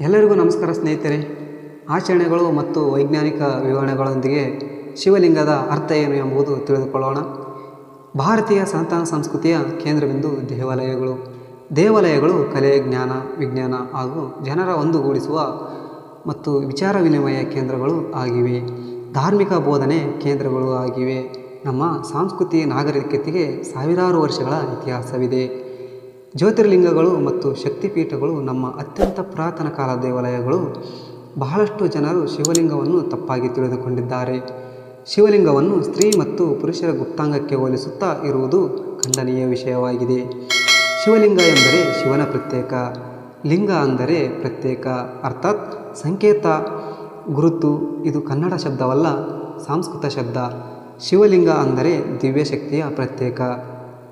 ಎಲ್ಲರಿಗೂ ನಮಸ್ಕಾರ ಸ್ನೇಹಿತರೆ. ಆಚರಣೆಗಳು ಮತ್ತು ವೈಜ್ಞಾನಿಕ ವಿವರಣೆಗಳೊಂದಿಗೆ ಶಿವಲಿಂಗದ ಅರ್ಥ ಏನು ಎಂಬುದು ತಿಳಿದುಕೊಳ್ಳೋಣ. ಭಾರತೀಯ ಸನಾತನ ಸಂಸ್ಕೃತಿಯ ಕೇಂದ್ರಬಿಂದು ದೇವಾಲಯಗಳು. ದೇವಾಲಯಗಳು ಕಲೆ, ಜ್ಞಾನ, ವಿಜ್ಞಾನ ಹಾಗೂ ಜನರ ಒಂದುಗೂಡಿಸುವ ಮತ್ತು ವಿಚಾರ ವಿನಿಮಯ ಕೇಂದ್ರಗಳು ಆಗಿವೆ. ಧಾರ್ಮಿಕ ಬೋಧನೆ ಕೇಂದ್ರಗಳು ಆಗಿವೆ. ನಮ್ಮ ಸಾಂಸ್ಕೃತಿಕ ನಾಗರಿಕತೆಗೆ ಸಾವಿರಾರು ವರ್ಷಗಳ ಇತಿಹಾಸವಿದೆ. ಜ್ಯೋತಿರ್ಲಿಂಗಗಳು ಮತ್ತು ಶಕ್ತಿಪೀಠಗಳು ನಮ್ಮ ಅತ್ಯಂತ ಪುರಾತನ ಕಾಲ ದೇವಾಲಯಗಳು. ಬಹಳಷ್ಟು ಜನರು ಶಿವಲಿಂಗವನ್ನು ತಪ್ಪಾಗಿ ತಿಳಿದುಕೊಂಡಿದ್ದಾರೆ. ಶಿವಲಿಂಗವನ್ನು ಸ್ತ್ರೀ ಮತ್ತು ಪುರುಷರ ಗುಪ್ತಾಂಗಕ್ಕೆ ಹೋಲಿಸುತ್ತಾ ಇರುವುದು ಖಂಡನೀಯ ವಿಷಯವಾಗಿದೆ. ಶಿವಲಿಂಗ ಎಂದರೆ ಶಿವನ ಪ್ರತ್ಯೇಕ, ಲಿಂಗ ಅಂದರೆ ಪ್ರತ್ಯೇಕ ಅರ್ಥಾತ್ ಸಂಕೇತ. ಗುರುತು ಇದು ಕನ್ನಡ ಶಬ್ದವಲ್ಲ, ಸಂಸ್ಕೃತ ಶಬ್ದ. ಶಿವಲಿಂಗ ಅಂದರೆ ದಿವ್ಯಶಕ್ತಿಯ ಪ್ರತ್ಯೇಕ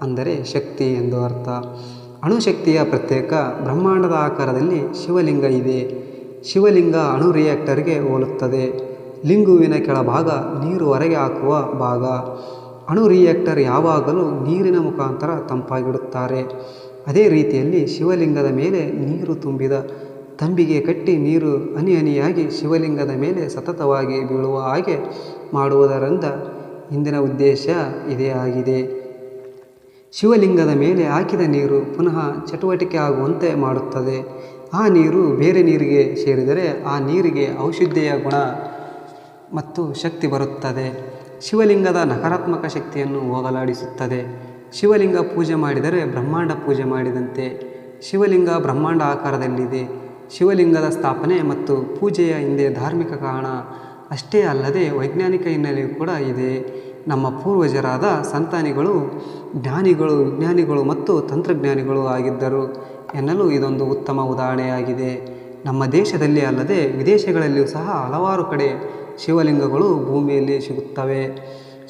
ಅಂದರೆ ಶಕ್ತಿ ಎಂದು ಅರ್ಥ. ಅಣುಶಕ್ತಿಯ ಪ್ರತ್ಯೇಕ ಬ್ರಹ್ಮಾಂಡದ ಆಕಾರದಲ್ಲಿ ಶಿವಲಿಂಗ ಇದೆ. ಶಿವಲಿಂಗ ಅಣು ರಿಯಾಕ್ಟರ್ಗೆ ಹೋಲುತ್ತದೆ. ಲಿಂಗುವಿನ ಕೆಳಭಾಗ ನೀರು ಹೊರಗೆ ಹಾಕುವ ಭಾಗ. ಅಣು ರಿಯಾಕ್ಟರ್ ಯಾವಾಗಲೂ ನೀರಿನ ಮುಖಾಂತರ ತಂಪಾಗಿಡುತ್ತಾರೆ. ಅದೇ ರೀತಿಯಲ್ಲಿ ಶಿವಲಿಂಗದ ಮೇಲೆ ನೀರು ತುಂಬಿದ ತಂಬಿಗೆ ಕಟ್ಟಿ ನೀರು ಹನಿ ಹನಿಯಾಗಿ ಶಿವಲಿಂಗದ ಮೇಲೆ ಸತತವಾಗಿ ಬೀಳುವ ಹಾಗೆ ಮಾಡುವುದರಿಂದ ಇಂದಿನ ಉದ್ದೇಶ ಇದೇ ಆಗಿದೆ. ಶಿವಲಿಂಗದ ಮೇಲೆ ಹಾಕಿದ ನೀರು ಪುನಃ ಚಟುವಟಿಕೆ ಆಗುವಂತೆ ಮಾಡುತ್ತದೆ. ಆ ನೀರು ಬೇರೆ ನೀರಿಗೆ ಸೇರಿದರೆ ಆ ನೀರಿಗೆ ಔಷಧೀಯ ಗುಣ ಮತ್ತು ಶಕ್ತಿ ಬರುತ್ತದೆ. ಶಿವಲಿಂಗದ ನಕಾರಾತ್ಮಕ ಶಕ್ತಿಯನ್ನು ಹೋಗಲಾಡಿಸುತ್ತದೆ. ಶಿವಲಿಂಗ ಪೂಜೆ ಮಾಡಿದರೆ ಬ್ರಹ್ಮಾಂಡ ಪೂಜೆ ಮಾಡಿದಂತೆ ಶಿವಲಿಂಗ ಬ್ರಹ್ಮಾಂಡ ಆಕಾರದಲ್ಲಿದೆ. ಶಿವಲಿಂಗದ ಸ್ಥಾಪನೆ ಮತ್ತು ಪೂಜೆಯ ಹಿಂದೆ ಧಾರ್ಮಿಕ ಕಾರಣ ಅಷ್ಟೇ ಅಲ್ಲದೆ ವೈಜ್ಞಾನಿಕ ಹಿನ್ನೆಲೆಯೂ ಕೂಡ ಇದೆ. ನಮ್ಮ ಪೂರ್ವಜರಾದ ಸಂತಾನಿಗಳು ಜ್ಞಾನಿಗಳು, ವಿಜ್ಞಾನಿಗಳು ಮತ್ತು ತಂತ್ರಜ್ಞಾನಿಗಳು ಆಗಿದ್ದರು. ಎನ್ನಲು ಇದೊಂದು ಉತ್ತಮ ಉದಾಹರಣೆಯಾಗಿದೆ. ನಮ್ಮ ದೇಶದಲ್ಲಿ ಅಲ್ಲದೆ ವಿದೇಶಗಳಲ್ಲಿಯೂ ಸಹ ಹಲವಾರು ಕಡೆ ಶಿವಲಿಂಗಗಳು ಭೂಮಿಯಲ್ಲಿ ಸಿಗುತ್ತವೆ.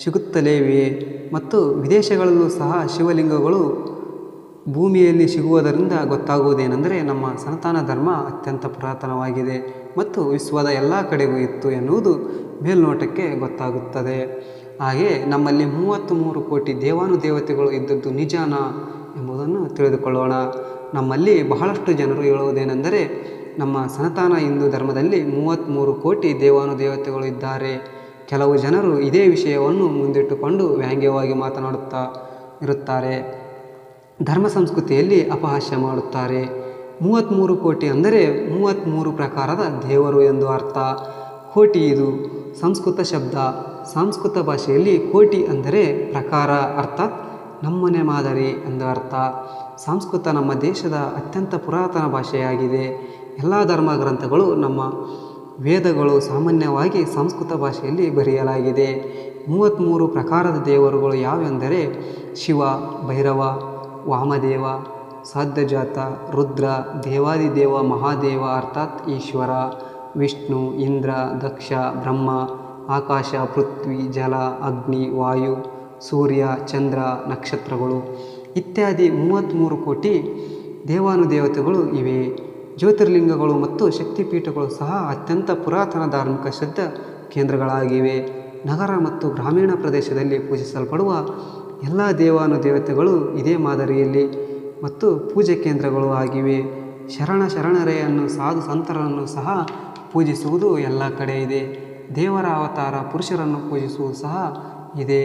ಸಿಗುತ್ತಲೇ ಇವೆ. ಮತ್ತು ವಿದೇಶಗಳಲ್ಲೂ ಸಹ ಶಿವಲಿಂಗಗಳು ಭೂಮಿಯಲ್ಲಿ ಸಿಗುವುದರಿಂದ ಗೊತ್ತಾಗುವುದೇನೆಂದರೆ ನಮ್ಮ ಸನಾತನ ಧರ್ಮ ಅತ್ಯಂತ ಪುರಾತನವಾಗಿದೆ ಮತ್ತು ವಿಶ್ವದ ಎಲ್ಲ ಕಡೆಗೂ ಇತ್ತು ಎನ್ನುವುದು ಮೇಲ್ನೋಟಕ್ಕೆ ಗೊತ್ತಾಗುತ್ತದೆ. ಹಾಗೆ ನಮ್ಮಲ್ಲಿ ಮೂವತ್ತು ಮೂರು ಕೋಟಿ ದೇವಾನುದೇವತೆಗಳು ಇದ್ದದ್ದು ನಿಜಾನ ಎಂಬುದನ್ನು ತಿಳಿದುಕೊಳ್ಳೋಣ. ನಮ್ಮಲ್ಲಿ ಬಹಳಷ್ಟು ಜನರು ಹೇಳುವುದೇನೆಂದರೆ, ನಮ್ಮ ಸನಾತನ ಹಿಂದೂ ಧರ್ಮದಲ್ಲಿ ಮೂವತ್ತ್ಮೂರು ಕೋಟಿ ದೇವಾನುದೇವತೆಗಳು ಇದ್ದಾರೆ. ಕೆಲವು ಜನರು ಇದೇ ವಿಷಯವನ್ನು ಮುಂದಿಟ್ಟುಕೊಂಡು ವ್ಯಾಂಗ್ಯವಾಗಿ ಮಾತನಾಡುತ್ತಾ ಇರುತ್ತಾರೆ. ಧರ್ಮ ಸಂಸ್ಕೃತಿಯಲ್ಲಿ ಅಪಹಾಸ್ಯ ಮಾಡುತ್ತಾರೆ. ಮೂವತ್ತ್ಮೂರು ಕೋಟಿ ಅಂದರೆ ಮೂವತ್ತ್ಮೂರು ಪ್ರಕಾರದ ದೇವರು ಎಂದು ಅರ್ಥ. ಕೋಟಿ ಇದು ಸಂಸ್ಕೃತ ಶಬ್ದ, ಸಂಸ್ಕೃತ ಭಾಷೆಯಲ್ಲಿ ಕೋಟಿ ಅಂದರೆ ಪ್ರಕಾರ ಅರ್ಥಾತ್ ನಮ್ಮನೆ ಮಾದರಿ ಎಂದು ಅರ್ಥ. ಸಂಸ್ಕೃತ ನಮ್ಮ ದೇಶದ ಅತ್ಯಂತ ಪುರಾತನ ಭಾಷೆಯಾಗಿದೆ. ಎಲ್ಲ ಧರ್ಮ ಗ್ರಂಥಗಳು ನಮ್ಮ ವೇದಗಳು ಸಾಮಾನ್ಯವಾಗಿ ಸಂಸ್ಕೃತ ಭಾಷೆಯಲ್ಲಿ ಬರೆಯಲಾಗಿದೆ. ಮೂವತ್ತ್ಮೂರು ಪ್ರಕಾರದ ದೇವರುಗಳು ಯಾವೆಂದರೆ ಶಿವ, ಭೈರವ, ವಾಮದೇವ, ಸಾಧ್ಯಜಾತ, ರುದ್ರ, ದೇವಾದಿದೇವ, ಮಹಾದೇವ, ಅರ್ಥಾತ್ ಈಶ್ವರ. ವಿಷ್ಣು, ಇಂದ್ರ, ದಕ್ಷ, ಬ್ರಹ್ಮ, ಆಕಾಶ, ಪೃಥ್ವಿ, ಜಲ, ಅಗ್ನಿ, ವಾಯು, ಸೂರ್ಯ, ಚಂದ್ರ, ನಕ್ಷತ್ರಗಳು ಇತ್ಯಾದಿ ಮೂವತ್ತ್ಮೂರು ಕೋಟಿ ದೇವಾನುದೇವತೆಗಳು ಇವೆ. ಜ್ಯೋತಿರ್ಲಿಂಗಗಳು ಮತ್ತು ಶಕ್ತಿಪೀಠಗಳು ಸಹ ಅತ್ಯಂತ ಪುರಾತನ ಧಾರ್ಮಿಕ ಶ್ರದ್ಧಾ ಕೇಂದ್ರಗಳಾಗಿವೆ. ನಗರ ಮತ್ತು ಗ್ರಾಮೀಣ ಪ್ರದೇಶದಲ್ಲಿ ಪೂಜಿಸಲ್ಪಡುವ ಎಲ್ಲ ದೇವಾನುದೇವತೆಗಳು ಇದೇ ಮಾದರಿಯಲ್ಲಿ ಮತ್ತು ಪೂಜೆ ಕೇಂದ್ರಗಳು ಆಗಿವೆ. ಶರಣ ಶರಣರೆಯನ್ನು ಸಾಧು ಸಂತರನ್ನು ಸಹ ಪೂಜಿಸುವುದು ಎಲ್ಲ ಕಡೆ ಇದೆ. ದೇವರ ಅವತಾರ ಪುರುಷರನ್ನು ಪೂಜಿಸುವುದು ಸಹ ಇದೆ.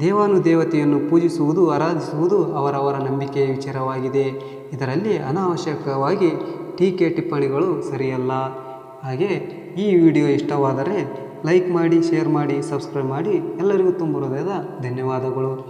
ದೇವಾನು ದೇವತೆಯನ್ನು ಪೂಜಿಸುವುದು, ಆರಾಧಿಸುವುದು ಅವರವರ ನಂಬಿಕೆಯ ವಿಚಾರವಾಗಿದೆ. ಇದರಲ್ಲಿ ಅನಾವಶ್ಯಕವಾಗಿ ಟೀಕೆ ಟಿಪ್ಪಣಿಗಳು ಸರಿಯಲ್ಲ. ಹಾಗೆ ಈ ವಿಡಿಯೋ ಇಷ್ಟವಾದರೆ ಲೈಕ್ ಮಾಡಿ, ಶೇರ್ ಮಾಡಿ, ಸಬ್ಸ್ಕ್ರೈಬ್ ಮಾಡಿ. ಎಲ್ಲರಿಗೂ ತುಂಬ ಹೃದಯದ ಧನ್ಯವಾದಗಳು.